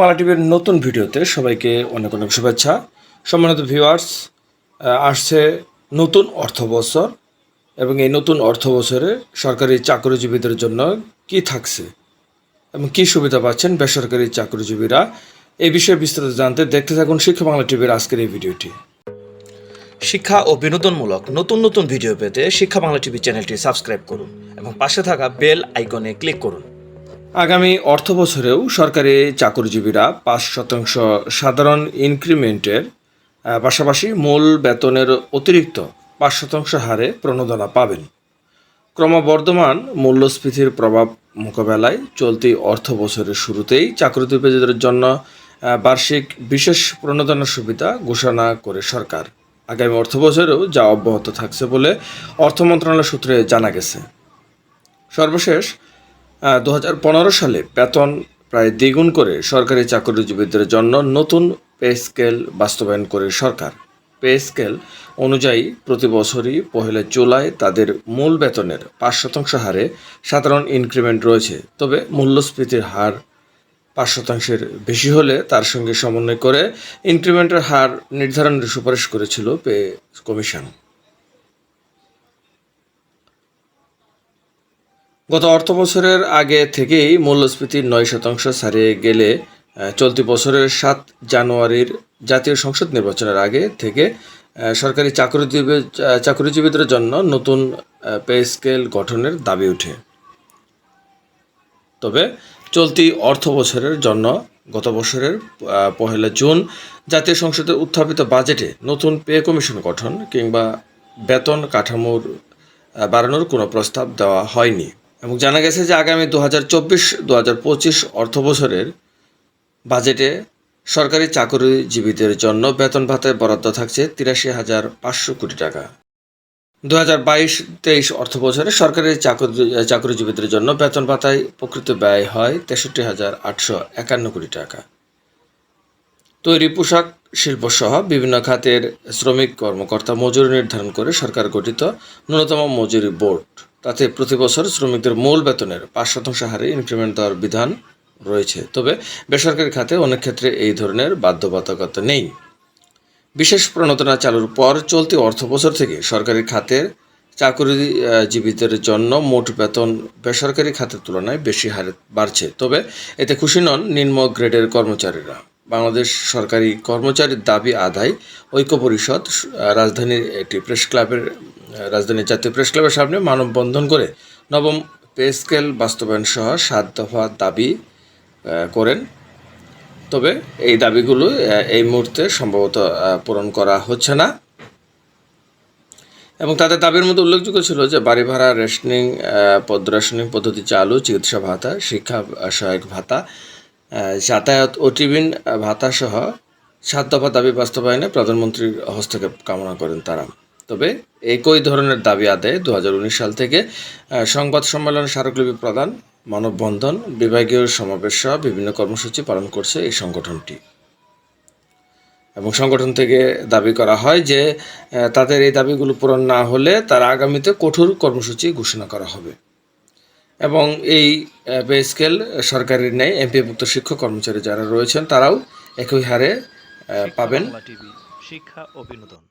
বাংলা টিভির নতুন ভিডিওতে সবাইকে অনেক অনেক শুভেচ্ছা। সম্মানিত ভিউয়ার্স আসছে নতুন অর্থ বছর এবং এই নতুন অর্থ বছরে সরকারি চাকরিজীবীদের জন্য কি থাকছে এবং কি সুবিধা পাচ্ছেন বেসরকারি চাকরিজীবীরা, এই বিষয়ে বিস্তারিত জানতে দেখতে থাকুন শিক্ষা বাংলা টিভির আজকের এই ভিডিওটি। শিক্ষা ও বিনোদনমূলক নতুন নতুন ভিডিও পেতে শিক্ষা বাংলা টিভি চ্যানেলটি সাবস্ক্রাইব করুন এবং পাশে থাকা বেল আইকনে ক্লিক করুন। আগামী অর্থ বছরেও সরকারি চাকরিজীবীরা পাঁচ শতাংশ সাধারণ ইনক্রিমেন্টের পাশাপাশি মূল বেতনের অতিরিক্ত পাঁচ শতাংশ হারে প্রণোদনা পাবেন। ক্রমবর্ধমান মূল্যস্ফীতির প্রভাব মোকাবেলায় চলতি অর্থ বছরের শুরুতেই চাকরিজীবীদের জন্য বার্ষিক বিশেষ প্রণোদনা সুবিধা ঘোষণা করে সরকার। আগামী অর্থ বছরেও যা অব্যাহত থাকছে বলে অর্থ মন্ত্রণালয় সূত্রে জানা গেছে। সর্বশেষ দু হাজার পনেরো সালে বেতন প্রায় দ্বিগুণ করে সরকারি চাকরিজীবীদের জন্য নতুন পে স্কেল বাস্তবায়ন করে সরকার। পে স্কেল অনুযায়ী প্রতি বছরই পহেলা জুলাই তাদের মূল বেতনের পাঁচ শতাংশ হারে সাধারণ ইনক্রিমেন্ট রয়েছে, তবে মূল্যস্ফীতির হার পাঁচ শতাংশের বেশি হলে তার সঙ্গে সমন্বয় করে ইনক্রিমেন্টের হার নির্ধারণের সুপারিশ করেছিল পে কমিশন। গত অর্থ বছরের আগে থেকেই মূল্যস্ফীতি নয় শতাংশ ছাড়িয়ে গেলে চলতি বছরের সাত জানুয়ারির জাতীয় সংসদ নির্বাচনের আগে থেকে সরকারি চাকরিজীবী চাকরিজীবীদের জন্য নতুন পে স্কেল গঠনের দাবি ওঠে তবে চলতি অর্থ বছরের জন্য গত বছরের পহেলা জুন জাতীয় সংসদের উত্থাপিত বাজেটে নতুন পে কমিশন গঠন কিংবা বেতন কাঠামোর বাড়ানোর কোনো প্রস্তাব দেওয়া হয়নি। এবং জানা গেছে যে আগামী দু হাজার চব্বিশ দু হাজার পঁচিশ অর্থ বছরের বাজেটে সরকারি চাকরিজীবীদের জন্য বেতন ভাতায় বরাদ্দ থাকছে তিরাশি হাজার পাঁচশো কোটি টাকা। দু হাজার বাইশ, তেইশ অর্থ বছরে সরকারি চাকরি চাকরিজীবীদের জন্য বেতন ভাতায় প্রকৃত ব্যয় হয় তেষট্টি হাজার আটশো একান্ন কোটি টাকা। তৈরি পোশাক, শিল্প সহ বিভিন্ন খাতের শ্রমিক কর্মকর্তা মজুরি নির্ধারণ করে সরকার গঠিত ন্যূনতম মজুরি বোর্ড। তাতে প্রতি বছর শ্রমিকদের মূল বেতনের পাঁচ শতাংশ হারে ইনক্রিমেন্ট দেওয়ার বিধান রয়েছে। তবে বেসরকারি খাতে অনেক ক্ষেত্রে এই ধরনের বাধ্যবাধকতা নেই। বিশেষ প্রণোদনা চালুর পর চলতি অর্থ বছর থেকে সরকারি খাতের চাকরিজীবীদের জন্য মোট বেতন বেসরকারি খাতের তুলনায় বেশি হারে বাড়ছে। তবে এতে খুশি নন নিম্ন গ্রেডের কর্মচারীরা। বাংলাদেশ সরকারি কর্মচারীর দাবি আদায়। ঐক্য পরিষদ রাজধানীর একটি প্রেস ক্লাবের রাজধানীর জাতীয় প্রেস ক্লাবের সামনে মানববন্ধন করে নবম পে স্কেল বাস্তবায়ন সহ সাত দফা দাবি করেন। তবে এই দাবিগুলো এই মুহূর্তে সম্ভবত পূরণ করা হচ্ছে না। এবং তাদের দাবির মধ্যে উল্লেখযোগ্য ছিল যে বাড়ি ভাড়া রেশনিং আহ, পদ রেশনিং পদ্ধতি চালু চিকিৎসা ভাতা শিক্ষা সহায়ক ভাতা যাতায়াত ও টিফিন ভাতা সহ সাত দফা দাবি বাস্তবায়নে প্রধানমন্ত্রীর হস্তক্ষেপ কামনা করেন তারা। তবে একই ধরনের দাবি আদায়ে দু হাজার উনিশ সাল থেকে সংবাদ সম্মেলন স্মারকলিপি প্রদান, মানববন্ধন, বিভাগীয় সমাবেশ সহ বিভিন্ন কর্মসূচি পালন করছে এই সংগঠনটি। এবং সংগঠন থেকে দাবি করা হয় যে তাদের এই দাবিগুলো পূরণ না হলে তারা আগামীতে কঠোর কর্মসূচি ঘোষণা করা হবে। এবং এই পে স্কেল সরকারের ন্যায় এমপিভুক্ত শিক্ষক কর্মচারী যারা রয়েছেন তারাও একই হারে পাবেন। শিক্ষা ও বিনোদন